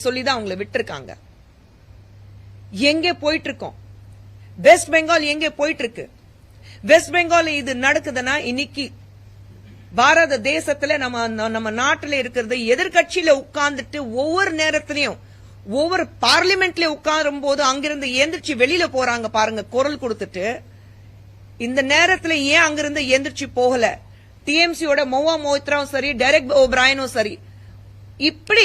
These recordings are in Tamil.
சொல்லிதான் அவங்கள விட்டுருக்காங்க. எங்கே போயிட்டு இருக்கோம் வெஸ்ட் பெங்கால் எங்கே போயிட்டு இருக்கு வெஸ்ட் பெங்கால் இது நடக்குதுன்னா இன்னைக்கு பாரத தேசத்துல நம்ம நம்ம நாட்டுல இருக்கிறது எதிர்கட்சியில உட்கார்ந்துட்டு ஒவ்வொரு நேரத்திலையும் ஒவ்வொரு பார்லிமெண்ட்ல உட்காரும் போது அங்கிருந்து எந்திரிச்சு வெளியில போறாங்க பாருங்க குரல் கொடுத்துட்டு. இந்த நேரத்துல ஏன் அங்கிருந்து எந்திரிச்சு போகல? டிஎம்சியோட மோவா மோத்ராவும் சரி டெரெக் ஓபிராயனும் சரி. இப்படி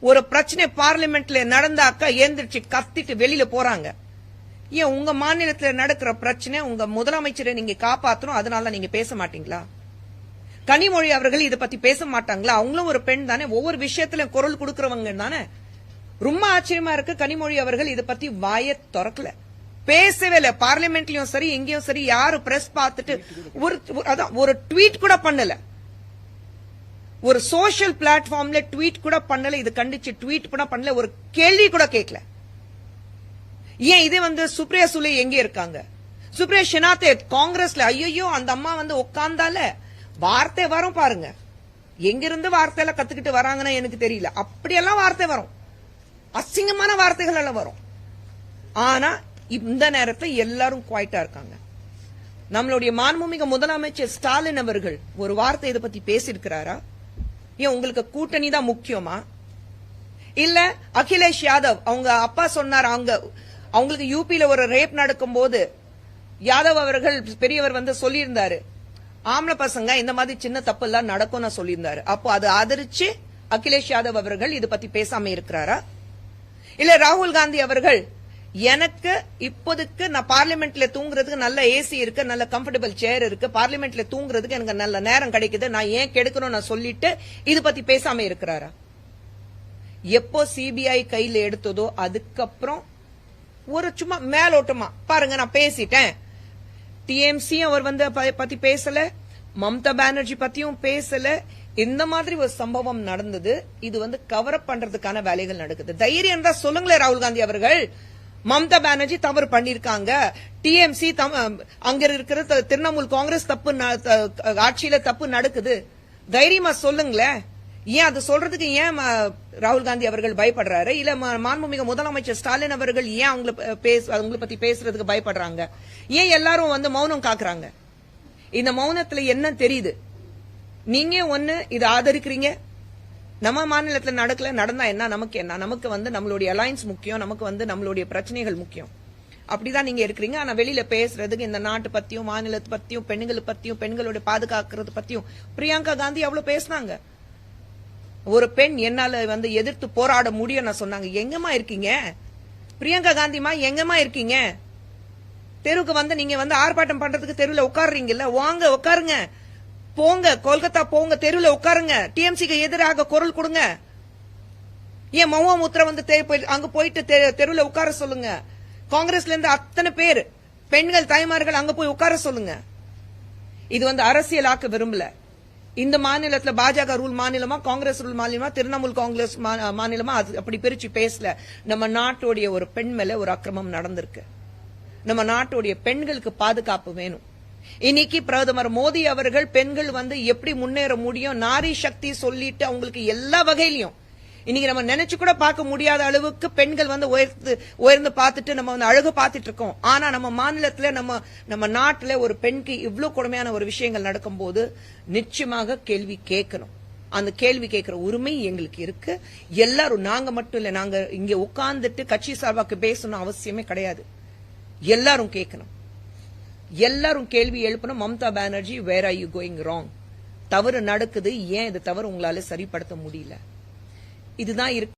ஒரு பிரச்சனை பார்லிமெண்ட்ல நடந்தாக்கா எந்திரிச்சு கத்திட்டு வெளியில போறாங்க. ஏன் உங்க மாநிலத்துல நடக்கிற பிரச்சனை உங்க முதலமைச்சரை நீங்க காப்பாத்தணும் அதனால நீங்க பேச மாட்டீங்களா? கனிமொழி அவர்கள் இதை பத்தி பேச மாட்டாங்களா? அவங்களும் ஒரு பெண் தானே. ஒவ்வொரு விஷயத்துல குரல் கொடுக்கறவங்க தானே. ரொம்ப ஆச்சரியமா இருக்கு கனிமொழி அவர்கள் இதை பத்தி வாய திறக்கல. பேசவே இல்ல. பார்லிமெண்ட்லயும் சரி எங்கேயும் சரி யாரு பிரஸ் பார்த்துட்டு ஒரு அதான் ஒரு ட்வீட் கூட பண்ணல. ஒரு சோஷியல் பிளாட்ஃபார்ம்ல ட்வீட் கூட பண்ணல இது கண்டிச்சு ட்வீட் கூட பண்ணல ஒரு கேள்வி கூட கேட்கல ஏன் இதே வந்து சுப்ரியா சுலே எங்க இருக்காங்க? சுப்ரியா ஷினாத்தே காங்கிரஸ்ல ஐயோ அந்த அம்மா வந்து உட்கார்ந்தால வார்த்தை வரும் பாருங்க. எங்கிருந்து வார்த்தையில கத்துக்கிட்டு வராங்கன்னு எனக்கு தெரியல. அப்படியெல்லாம் வார்த்தை வரும். அசிங்கமான வார்த்தைகள் எல்லாம் வரும். ஆனா இந்த நேரத்தை எல்லாரும் குவாய்ட்டா இருக்காங்க. நம்மளுடைய மாண்புமிகு முதலமைச்சர் ஸ்டாலின் அவர்கள் ஒரு வார்த்தை இதை பத்தி பேசியிருக்கிறாரா? ஏன் உங்களுக்கு கூட்டணி தான் முக்கியமா? இல்ல அகிலேஷ் யாதவ் அவங்க அப்பா சொன்னார் அவங்க அவங்களுக்கு யூபியில ஒரு ரேப் நடக்கும் போது யாதவ் அவர்கள் பெரியவர் வந்து சொல்லியிருந்தாரு ஆம்பளை பசங்க இந்த மாதிரி சின்ன தப்பு எல்லாம் நடக்கும்னு சொல்லியிருந்தாரு. அப்போ அது ஆதரிச்சு அகிலேஷ் யாதவ் அவர்கள் இது பத்தி பேசாம இருக்கிறாரா? இல்ல ராகுல் காந்தி அவர்கள் எனக்கு இப்போதைக்கு நான் பார்லிமெண்ட்ல தூங்குறதுக்கு நல்ல ஏசி இருக்கு நல்ல கம்ஃபர்டபுள் சேர் இருக்கு. பார்லிமெண்ட்ல தூங்குறதுக்கு எனக்கு நல்ல நேரம் கிடைக்குது. நான் ஏன் கெடுக்கணும் நான் சொல்லிட்டு இது பத்தி பேசாம இருக்கிறாரா? எப்போ சிபிஐ கையில எடுத்ததோ அதுக்கப்புறம் ஒரு சும்மா மேலோட்டமா பாருங்க நான் பேசிட்டேன். டிஎம்சி அவர் வந்து ப- பத்தி பேசல. மம்தா பானர்ஜி பத்தியும் பேசல. இந்த மாதிரி ஒரு சம்பவம் நடந்தது. இது வந்து கவர் அப் பண்றதுக்கான வேலைகள் நடக்குது. தைரியம் தான் சொல்லுங்களேன் ராகுல் காந்தி அவர்கள். மம்தா பானர்ஜி தவறு பண்ணிருக்காங்க. டிஎம்சி அங்க இருக்கிற த- திரிணாமுல் காங்கிரஸ் தப்பு ந- த- ஆட்சியில தப்பு நடக்குது. தைரியமா சொல்லுங்களேன். ஏன் அது சொல்றதுக்கு ஏன் ம- ராகுல் காந்தி அவர்கள் பயப்படுறாரு? இல்ல மாண்புமிகு முதலமைச்சர் ஸ்டாலின் அவர்கள் ஏன் அவங்கள ப- பேச அவங்கள பத்தி பேசுறதுக்கு பயப்படுறாங்க? ஏன் எல்லாரும் வந்து மௌனம் காக்குறாங்க? இந்த மௌனத்துல என்ன தெரியுது? நீங்க ஒண்ணு இதை ஆதரிக்கிறீங்க நம்ம மாநிலத்துல நடக்கல நடந்தா என்ன நமக்கு என்ன? நமக்கு வந்து நம்மளுடைய அலைன்ஸ் முக்கியம் நமக்கு வந்து நம்மளுடைய பிரச்சனைகள் முக்கியம். அப்படிதான் நீங்க இருக்கிறீங்க ஆனா வெளியில பேசுறதுக்கு இந்த நாட்டு பத்தியும் மாநிலத்தை பத்தியும் பெண்களை பத்தியும் பெண்களுடைய பாதுகாக்கிறது பத்தியும் பிரியங்கா காந்தி அவ்வளவு பேசினாங்க. ஒரு பெண் என்னால வந்து எதிர்த்து போராட முடியும் நான் சொன்னாங்க. எங்கம்மா இருக்கீங்க? பிரியங்கா காந்திமா எங்கம்மா இருக்கீங்க? தெருவுக்கு வந்து நீங்க வந்து ஆர்ப்பாட்டம் பண்றதுக்கு தெருவில் உட்காடுறீங்கல்ல வாங்க உட்காருங்க. போங்க கொல்கத்தா போங்க தெருவில் உட்காருங்க. டிஎம்சிக்கு எதிராக குரல் கொடுங்க. ஏன் மௌவா முத்திர வந்து அங்க போயிட்டு தெ- உட்கார சொல்லுங்க. காங்கிரஸ்ல இருந்து அத்தனை பேர் பெண்கள் தாய்மார்கள் அங்க போய் உட்கார சொல்லுங்க. இது வந்து அரசியலாக்க விரும்பல. இந்த மாநிலத்துல பாஜக ரூல் மாநிலமா காங்கிரஸ் ரூல் மாநிலமா திரிணாமுல் காங்கிரஸ் மா- மாநிலமா அது அப்படி பிரிச்சு பேசல. நம்ம நாட்டுடைய ஒரு பெண் மேல ஒரு அக்கிரமம் நடந்திருக்கு. நம்ம நாட்டுடைய பெண்களுக்கு பாதுகாப்பு வேணும். இன்னைக்கு பிரதமர் மோடி அவர்கள் பெண்கள் வந்து எப்படி முன்னேற முடியும்? நாரி சக்தி சொல்லிட்டு அவங்களுக்கு எல்லா வகையிலையும். இன்னைக்கு நம்ம நினைச்சு கூட பார்க்க முடியாத அளவுக்கு பெண்கள் வந்து உயர்ந்து உயர்ந்து பார்த்துட்டு நம்ம வந்து அழகு பார்த்துட்டு இருக்கோம். ஆனா நம்ம மாநிலத்துல நம்ம நம்ம நாட்டுல ஒரு பெண்க்கு இவ்வளவு கொடுமையான ஒரு விஷயங்கள் நடக்கும்போது நிச்சயமாக கேள்வி கேட்கணும். அந்த கேள்வி கேட்கிற உரிமை எங்களுக்கு இருக்கு. எல்லாரும் நாங்க மட்டும் இல்ல நாங்க இங்க உட்கார்ந்துட்டு கட்சி சார்பாக்கு பேசணும் அவசியமே கிடையாது. எல்லாரும் கேட்கணும். எல்லாரும் கேள்வி எழுப்பணும் Mamata Banerjee where are you going wrong தவறு நடக்குது ஏன் இது தவறு உங்களால சரிப்படுத்த முடியல? இதுதான் இருக்கு